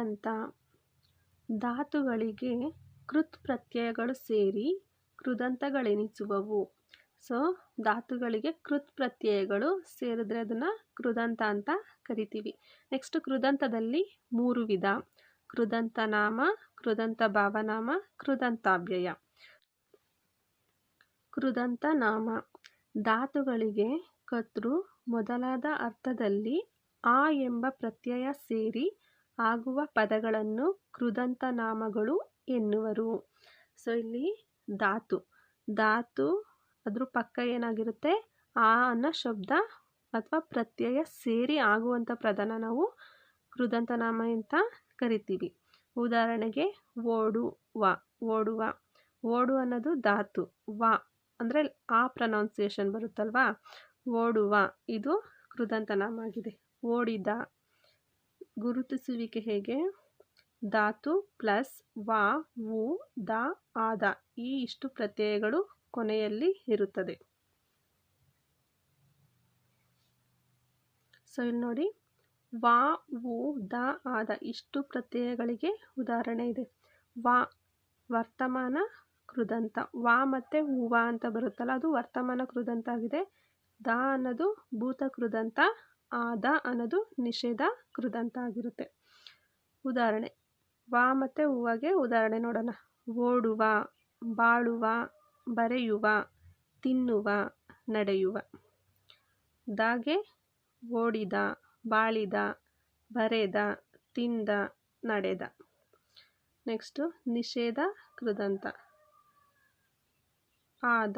ಕೃದಂತ ಧಾತುಗಳಿಗೆ ಕೃತ್ ಪ್ರತ್ಯಯಗಳು ಸೇರಿ ಕೃದಂತಗಳೆನಿಸುವವು. ಸೊ ಧಾತುಗಳಿಗೆ ಕೃತ್ ಪ್ರತ್ಯಯಗಳು ಸೇರಿದ್ರೆ ಅದನ್ನು ಕೃದಂತ ಅಂತ ಕರಿತೀವಿ. ನೆಕ್ಸ್ಟ್ ಕೃದಂತದಲ್ಲಿ ಮೂರು ವಿಧ. ಕೃದಂತ ನಾಮ, ಕೃದಂತ ಭಾವನಾಮ, ಕೃದಂತಾವ್ಯಯ. ಕೃದಂತ ನಾಮ. ಧಾತುಗಳಿಗೆ ಕತೃ ಮೊದಲಾದ ಅರ್ಥದಲ್ಲಿ ಆ ಎಂಬ ಪ್ರತ್ಯಯ ಸೇರಿ ಆಗುವ ಪದಗಳನ್ನು ಕೃದಂತ ನಾಮಗಳು ಎನ್ನುವರು. ಸೊ ಇಲ್ಲಿ ಧಾತು. ಧಾತು ಅದ್ರ ಪಕ್ಕ ಏನಾಗಿರುತ್ತೆ? ಆ ಅನ್ನೋ ಶಬ್ದ ಅಥವಾ ಪ್ರತ್ಯಯ ಸೇರಿ ಆಗುವಂಥ ಪದನ ನಾವು ಕೃದಂತ ನಾಮ ಅಂತ ಕರಿತೀವಿ. ಉದಾಹರಣೆಗೆ ಓಡು, ವ, ಓಡುವ. ಓಡು ಅನ್ನೋದು ಧಾತು. ವ ಅಂದರೆ ಆ ಪ್ರನೌನ್ಸಿಯೇಷನ್ ಬರುತ್ತಲ್ವಾ? ಓಡುವ. ಇದು ಕೃದಂತ ನಾಮ ಆಗಿದೆ. ಓಡಿದ. ಗುರುತಿಸುವಿಕೆ ಹೇಗೆ? ಧಾತು ಪ್ಲಸ್ ವಾ, ವು, ದ ಆದ ಈ ಇಷ್ಟು ಪ್ರತ್ಯಯಗಳು ಕೊನೆಯಲ್ಲಿ ಇರುತ್ತದೆ. ಸೊ ಇಲ್ಲಿ ನೋಡಿ. ವಾ, ವು, ದ ಆದ ಇಷ್ಟು ಪ್ರತ್ಯಯಗಳಿಗೆ ಉದಾಹರಣೆ ಇದೆ. ವಾ, ವರ್ತಮಾನ ಕೃದಂತ. ವಾ ಮತ್ತು ಹೂವ ಅಂತ ಬರುತ್ತಲ್ಲ, ಅದು ವರ್ತಮಾನ ಕೃದಂತ ಆಗಿದೆ. ದ ಅನ್ನೋದು ಭೂತ ಕೃದಂತ. ಆದ ಅನ್ನೋದು ನಿಷೇಧ ಕೃದಂತ ಆಗಿರುತ್ತೆ ಉದಾಹರಣೆ, ವಾ ಮತ್ತು ಹೂವಗೆ ಉದಾಹರಣೆ ನೋಡೋಣ. ಓಡುವ, ಬಾಳುವ, ಬರೆಯುವ, ತಿನ್ನುವ, ನಡೆಯುವ. ದಾಗೆ, ಓಡಿದ, ಬಾಳಿದ, ಬರೆದ, ತಿಂದ, ನಡೆದ. ನೆಕ್ಸ್ಟು ನಿಷೇಧ ಕೃದಂತ. ಆದ,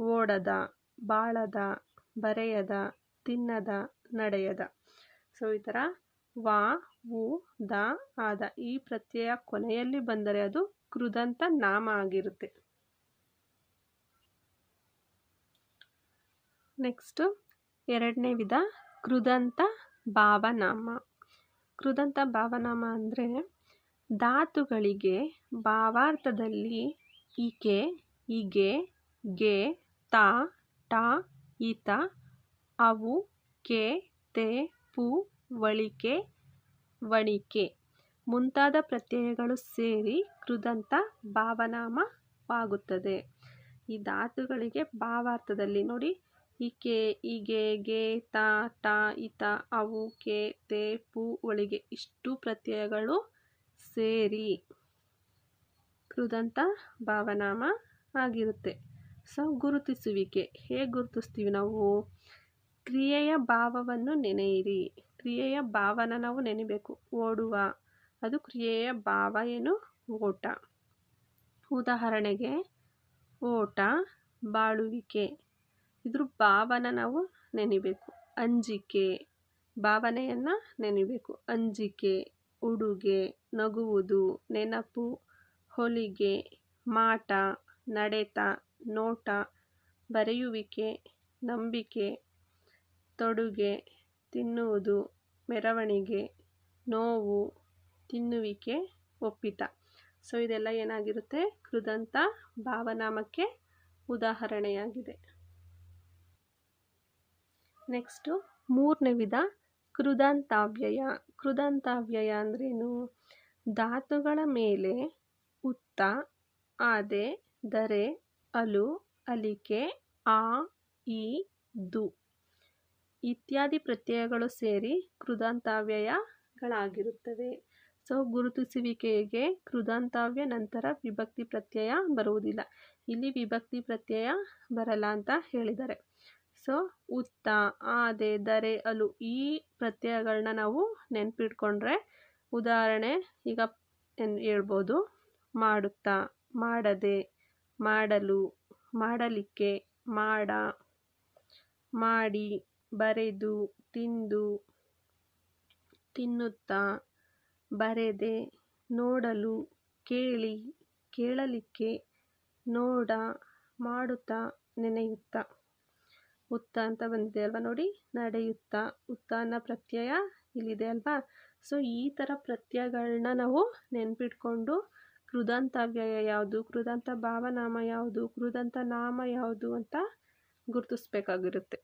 ಓಡದ, ಬಾಳದ, ಬರೆಯದ ತಿನ್ನದ, ನಡೆಯದ. ಸೊ ಈ ಥರ ವಾ, ಉ, ದ ಆದ ಈ ಪ್ರತ್ಯಯ ಕೊನೆಯಲ್ಲಿ ಬಂದರೆ ಅದು ಕೃದಂತ ನಾಮ ಆಗಿರುತ್ತೆ. ನೆಕ್ಸ್ಟು ಎರಡನೇ ವಿಧ, ಕೃದಂತ ಭಾವನಾಮ. ಕೃದಂತ ಭಾವನಾಮ ಅಂದರೆ ಧಾತುಗಳಿಗೆ ಭಾವಾರ್ಥದಲ್ಲಿ ಇಕೆ ಇಗೆ ಗೆ, ತ, ಟ ಈತ ಅವು ಕೆ, ತೆ, ಪು, ವಳಿಕೆ, ವಣಿಕೆ. ಮುಂತಾದ ಪ್ರತ್ಯಯಗಳು ಸೇರಿ ಕೃದಂತ ಭಾವನಾಮವಾಗುತ್ತದೆ. ಈ ಧಾತುಗಳಿಗೆ ಭಾವಾರ್ಥದಲ್ಲಿ ನೋಡಿ, ಈ ಕೆ ಇಗೆ ಗೆ ತ ಟ ಇತ ಅವು ಕೆ, ತೆ, ಪು ಒಳಿಗೆ ಇಷ್ಟು ಪ್ರತ್ಯಯಗಳು ಸೇರಿ ಕೃದಂತ ಭಾವನಾಮ ಆಗಿರುತ್ತೆ. ಸೊ ಗುರುತಿಸುವಿಕೆ. ಹೇಗೆ ಗುರುತಿಸ್ತೀವಿ ನಾವು? ಕ್ರಿಯೆಯ ಭಾವವನ್ನು ನೆನೆಯಿರಿ. ಕ್ರಿಯೆಯ ಭಾವನ ನಾವು ನೆನೆಬೇಕು. ಓಡುವ. ಅದು ಕ್ರಿಯೆಯ ಭಾವ ಏನು? ಓಟ. ಉದಾಹರಣೆಗೆ, ಓಟ, ಬಾಳುವಿಕೆ. ಇದ್ರ ಭಾವನ ನಾವು ನೆನಿಬೇಕು. ಅಂಜಿಕೆ. ಭಾವನೆಯನ್ನು ನೆನಿಬೇಕು. ಅಂಜಿಕೆ, ಉಡುಗೆ, ನಗುವುದು, ನೆನಪು, ಹೊಲಿಗೆ, ಮಾಟ, ನಡೆತ, ನೋಟ, ಬರೆಯುವಿಕೆ, ನಂಬಿಕೆ. ತೊಡುಗೆ, ತಿನ್ನುವುದು, ಮೆರವಣಿಗೆ, ನೋವು, ತಿನ್ನುವಿಕೆ, ಒಪ್ಪಿತ. ಸೊ ಇದೆಲ್ಲ ಏನಾಗಿರುತ್ತೆ? ಕೃದಂತ ಭಾವನಾಮಕ್ಕೆ ಉದಾಹರಣೆಯಾಗಿದೆ. ನೆಕ್ಸ್ಟು ಮೂರನೇ ವಿಧ, ಕೃದಂತಾವ್ಯಯ. ಕೃದಂತಾವ್ಯಯ ಅಂದ್ರೇನು? ಧಾತುಗಳ ಮೇಲೆ ಉತ್ತ, ಆದೆ, ದರೆ, ಅಲು, ಅಲಿಕೆ, ಆ, ಈ, ದು. ಇತ್ಯಾದಿ ಪ್ರತ್ಯಯಗಳು ಸೇರಿ ಕೃದಂತಾವ್ಯಯಗಳಾಗಿರುತ್ತವೆ. ಸೊ, ಗುರುತಿಸುವಿಕೆಗೆ ಕೃದಂತಾವ್ಯ ನಂತರ ವಿಭಕ್ತಿ ಪ್ರತ್ಯಯ ಬರುವುದಿಲ್ಲ. ಇಲ್ಲಿ ವಿಭಕ್ತಿ ಪ್ರತ್ಯಯ ಬರಲ್ಲ ಅಂತ ಹೇಳಿದ್ದಾರೆ. ಸೊ, ಉತ್ತ, ಆದೆ, ದರೆ, ಅಲು ಈ ಪ್ರತ್ಯಯಗಳನ್ನ ನಾವು ನೆನ್ಪಿಟ್ಕೊಂಡ್ರೆ ಉದಾಹರಣೆ ಈಗ ಹೇಳ್ಬೋದು. ಮಾಡುತ್ತಾ, ಮಾಡದೆ, ಮಾಡಲು, ಮಾಡಲಿಕ್ಕೆ, ಮಾಡ, ಮಾಡಿ ಬರೆದು, ತಿಂದು, ತಿನ್ನುತ್ತಾ ಬರೆದೆ ನೋಡಲು ಕೇಳಿ, ಕೇಳಲಿಕ್ಕೆ ನೋಡ ಮಾಡುತ್ತಾ ನೆನೆಯುತ್ತಾ. ಉತ್ತ ಅಂತ ಬಂದಿದೆ ಅಲ್ವಾ ನೋಡಿ? ನಡೆಯುತ್ತಾ, ಉತ್ತ ಅನ್ನೋ ಪ್ರತ್ಯಯ ಇಲ್ಲಿದೆ ಅಲ್ವಾ? ಸೊ ಈ ಥರ ಪ್ರತ್ಯಯಗಳನ್ನ ನಾವು ನೆನ್ಪಿಟ್ಕೊಂಡು ಕೃದಂತಾವ್ಯಯ ಯಾವುದು, ಕೃದಂತ ಭಾವನಾಮ ಯಾವುದು, ಕೃದಂತ ನಾಮ ಯಾವುದು ಅಂತ ಗುರುತಿಸ್ಬೇಕಾಗಿರುತ್ತೆ.